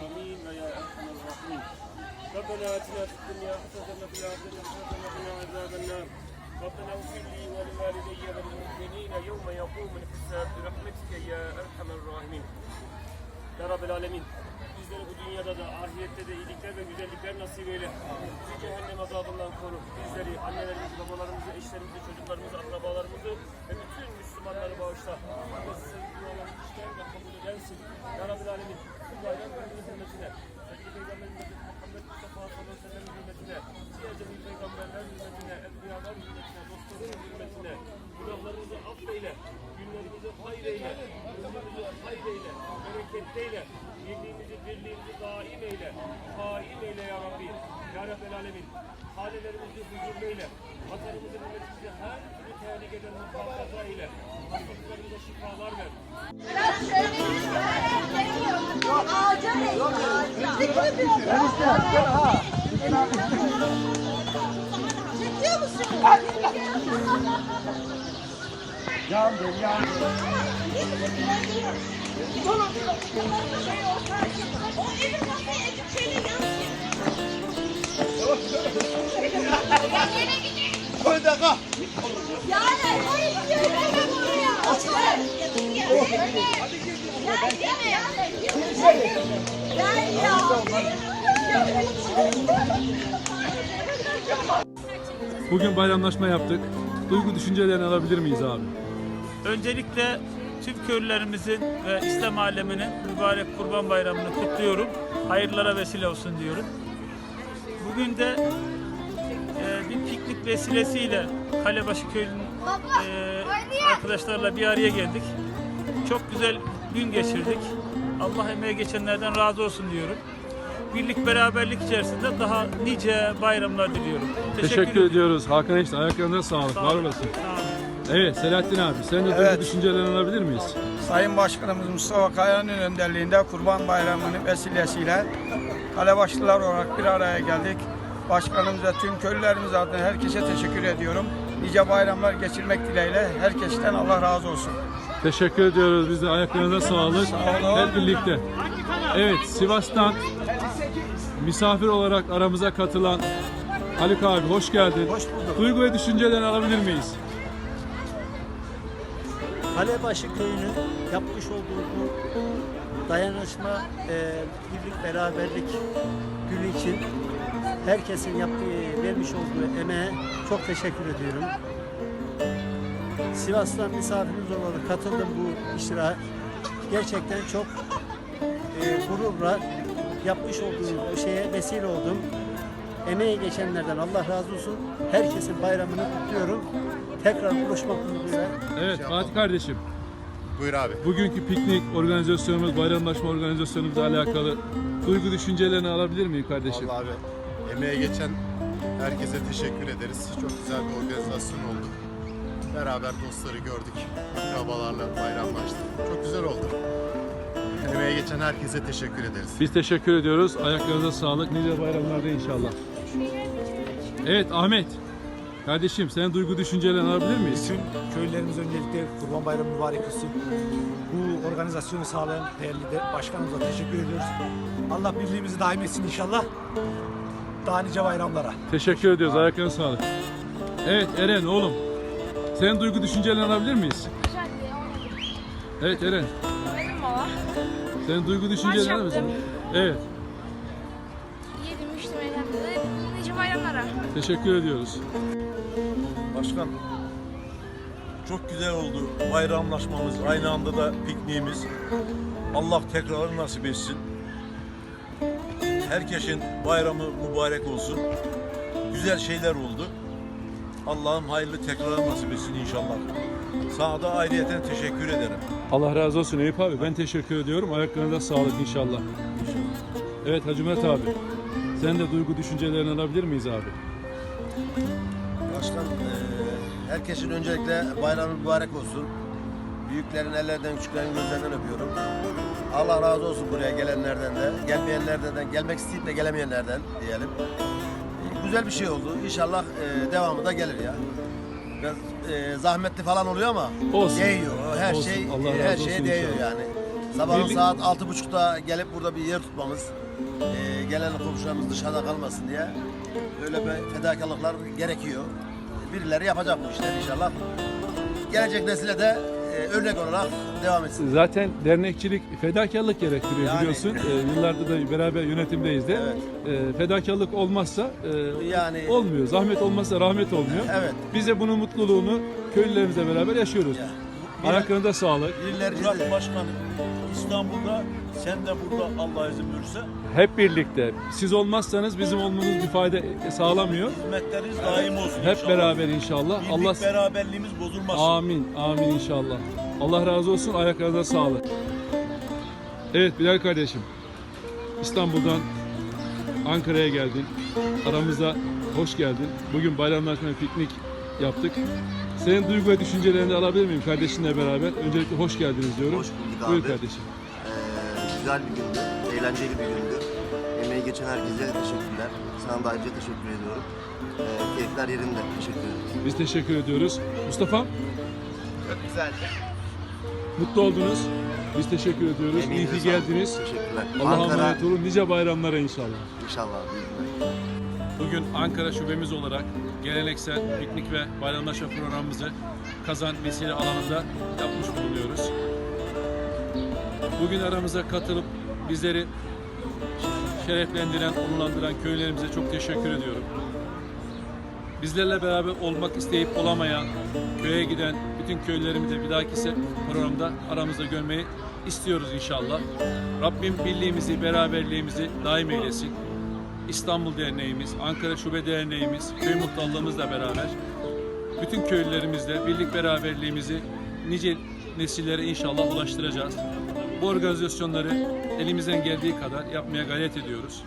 اكرم الاكرمين ويا ارحم الراحمين. ربنا اتنا في الدنيا حسنه وفي الاخره حسنه وقنا عذاب النار. ربنا اغفر لي ولوالدي وللمؤمنين يوم يقوم الحساب برحمتك يا ارحم الراحمين. Ya Rabbil Alemin. Bizleri bu dünyada da ahirette de iyilikler ve güzellikler nasip eyle. Bizi cehennem azabından koru. Bizleri, annelerimizi, babalarımızı, eşlerimizi, çocuklarımızı, akrabalarımızı ve bütün Müslümanları bağışla. Ve sizin dualarını işler ve kabul edersin. Ya Rabbil Alemin. bu bayram gününün hürmetine. Sevgili Peygamberimiz Muhammed Mustafa sallallahu aleyhi ve sellem hürmetine. Diğer cemil peygamberler hürmetine, enbiyalar hürmetine, dostların hürmetine. Günahlarımızı affeyle. Günlerimizi hayır eyle. Ömrümüzü hayır eyle. Bereketli eyle. Birliğimizi, dirliğimizi daim eyle. Kaim eyle ya Rabbi. Ya Rabbel Alemin. Hanelerimizi huzurlu eyle. Vatanımızı, her türlü tehlikeden muhafaza eyle. Hastalıklarımıza şifalar ver. Çekiyor musun? Yandım yandım. O elin kafaya ezip şöyle yansın. Koy da kalk. Yani o istiyor hemen oraya. Gel gel. Gel ya. Bugün bayramlaşma yaptık. Duygu düşüncelerini alabilir miyiz abi? Öncelikle tüm köylülerimizin ve İslam aleminin mübarek Kurban Bayramı'nı kutluyorum. Hayırlara vesile olsun diyorum. Bugün de e, bir piknik vesilesiyle Kalebaşı Köyü'nün e, arkadaşlarla bir araya geldik. Çok güzel gün geçirdik. Allah emeğe geçenlerden razı olsun diyorum. Birlik beraberlik içerisinde daha nice bayramlar diliyorum. Teşekkür, ediyorum. ediyoruz. Hakan Enişte ayaklarına sağlık. Sağ Var olasın. Evet Selahattin abi sen de Evet. düşüncelerini alabilir miyiz? Sayın Başkanımız Mustafa Kaya'nın önderliğinde Kurban Bayramı'nın vesilesiyle Kalebaşlılar olarak bir araya geldik. Başkanımız ve tüm köylülerimiz adına herkese teşekkür ediyorum. Nice bayramlar geçirmek dileğiyle herkesten Allah razı olsun. Teşekkür ediyoruz. Biz de ayaklarınıza sağlık. Hep birlikte. Evet Sivas'tan misafir olarak aramıza katılan Haluk abi hoş geldin. Hoş bulduk. Duygu ve düşüncelerini alabilir miyiz? Kalebaşı köyünün yapmış olduğu bu dayanışma, e, birlik, beraberlik günü için herkesin yaptığı, vermiş olduğu emeğe çok teşekkür ediyorum. Sivas'tan misafirimiz olarak katıldım bu iştira. Gerçekten çok e, gururla yapmış olduğum bu şeye vesile oldum. Emeği geçenlerden Allah razı olsun. Herkesin bayramını kutluyorum. Tekrar buluşmak umuduyla Evet Fatih kardeşim. Buyur abi. Bugünkü piknik organizasyonumuz, bayramlaşma organizasyonumuzla alakalı duygu düşüncelerini alabilir miyim kardeşim? Vallahi abi emeğe geçen herkese teşekkür ederiz. Çok güzel bir organizasyon oldu. Beraber dostları gördük. Akrabalarla bayramlaştık. Çok güzel oldu. Emeğe geçen herkese teşekkür ederiz. Biz teşekkür ediyoruz. Ayaklarınıza sağlık. Nice bayramlarda inşallah. Evet Ahmet. Kardeşim senin duygu düşüncelerini alabilir miyiz? Bütün köylülerimiz öncelikle Kurban Bayramı mübarek olsun. Bu organizasyonu sağlayan değerli de başkanımıza teşekkür ediyoruz. Allah birliğimizi daim etsin inşallah. Daha nice bayramlara. Teşekkür ediyoruz. Ayaklarına sağlık. Evet Eren oğlum. Senin duygu düşüncelerini alabilir miyiz? Evet Eren. Benim baba. Senin duygu düşüncelerini alabilir misin? Evet. gelmiştim eğlenmede. Nice bayramlara. Teşekkür ediyoruz. Başkan çok güzel oldu bayramlaşmamız aynı anda da pikniğimiz. Allah tekrarı nasip etsin. Herkesin bayramı mübarek olsun. Güzel şeyler oldu. Allah'ım hayırlı tekrarı nasip etsin inşallah. Sana da ayrıyeten teşekkür ederim. Allah razı olsun Eyüp abi. Ben teşekkür ediyorum. Ayaklarına sağlık inşallah. Evet Hacı Mert abi. Sen de duygu düşüncelerini alabilir miyiz abi? Başkan, eee, herkesin öncelikle bayramı mübarek olsun. Büyüklerin ellerinden, küçüklerin gözlerinden öpüyorum. Allah razı olsun buraya gelenlerden de, gelmeyenlerden de, gelmek isteyip de gelemeyenlerden diyelim. Güzel bir şey oldu. İnşallah eee, devamı da gelir ya. Biraz eee, zahmetli falan oluyor ama Olsun. değiyor. Her Olsun. şey Allah her razı şeye olsun değiyor inşallah. yani. Sabahın Birlik- saat altı buçukta gelip burada bir yer tutmamız, eee, gelen komşularımız dışarıda kalmasın diye böyle bir fedakarlıklar gerekiyor. Birileri yapacak bu işleri inşallah. Gelecek nesile de e, örnek olarak devam etsin. Zaten dernekçilik fedakarlık gerektiriyor Yani. biliyorsun. Ee, yıllardır da beraber yönetimdeyiz de. Ee, fedakarlık olmazsa e, Yani- olmuyor. Zahmet olmazsa rahmet olmuyor. Evet. Biz de bunun mutluluğunu köylülerimizle beraber yaşıyoruz. Ya. Ayaklarında sağlık. Birileri Murat Başkanım İstanbul'da sen de burada Allah izin verirse Hep birlikte. Siz olmazsanız bizim olmamız bir fayda sağlamıyor. hizmetleriniz daim olsun Hep inşallah. beraber inşallah. Birlik Allah beraberliğimiz bozulmasın. Amin. Amin inşallah. Allah razı olsun. Ayaklarına sağlık. Evet Bilal kardeşim. İstanbul'dan Ankara'ya geldin. Aramıza hoş geldin. Bugün bayramlaşma piknik yaptık. Senin duygu ve düşüncelerini alabilir miyim kardeşinle beraber? Öncelikle hoş geldiniz diyorum. Hoş bulduk Buyur abi. kardeşim. Güzel bir gündü, eğlenceli bir gündü. Emeği geçen herkese teşekkürler. Sana da ayrıca teşekkür ediyorum. Ee, keyifler yerinde. Teşekkür ederim. Biz teşekkür ediyoruz. Mustafa Çok güzel. mutlu oldunuz. Biz teşekkür ediyoruz. İyi ki geldiniz. Teşekkürler. Allah'a Ankara emanet olun. Nice bayramlara inşallah. inşallah. Bugün Ankara şubemiz olarak geleneksel piknik ve bayramlaşma programımızı Kazan Vesile alanında yapmış bulunuyoruz. Bugün aramıza katılıp bizleri şereflendiren, onurlandıran köylerimize çok teşekkür ediyorum. Bizlerle beraber olmak isteyip olamayan, köye giden bütün köylerimizi bir dahaki programda aramızda görmeyi istiyoruz inşallah. Rabbim birliğimizi, beraberliğimizi daim eylesin. İstanbul Derneğimiz, Ankara Şube Derneğimiz, köy muhtarlığımızla beraber bütün köylülerimizle birlik beraberliğimizi nice nesillere inşallah ulaştıracağız. Bu organizasyonları elimizden geldiği kadar yapmaya gayret ediyoruz.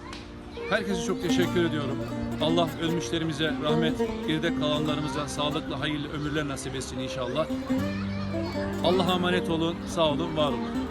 Herkese çok teşekkür ediyorum. Allah ölmüşlerimize rahmet, geride kalanlarımıza sağlıklı, hayırlı ömürler nasip etsin inşallah. Allah'a emanet olun, sağ olun, var olun.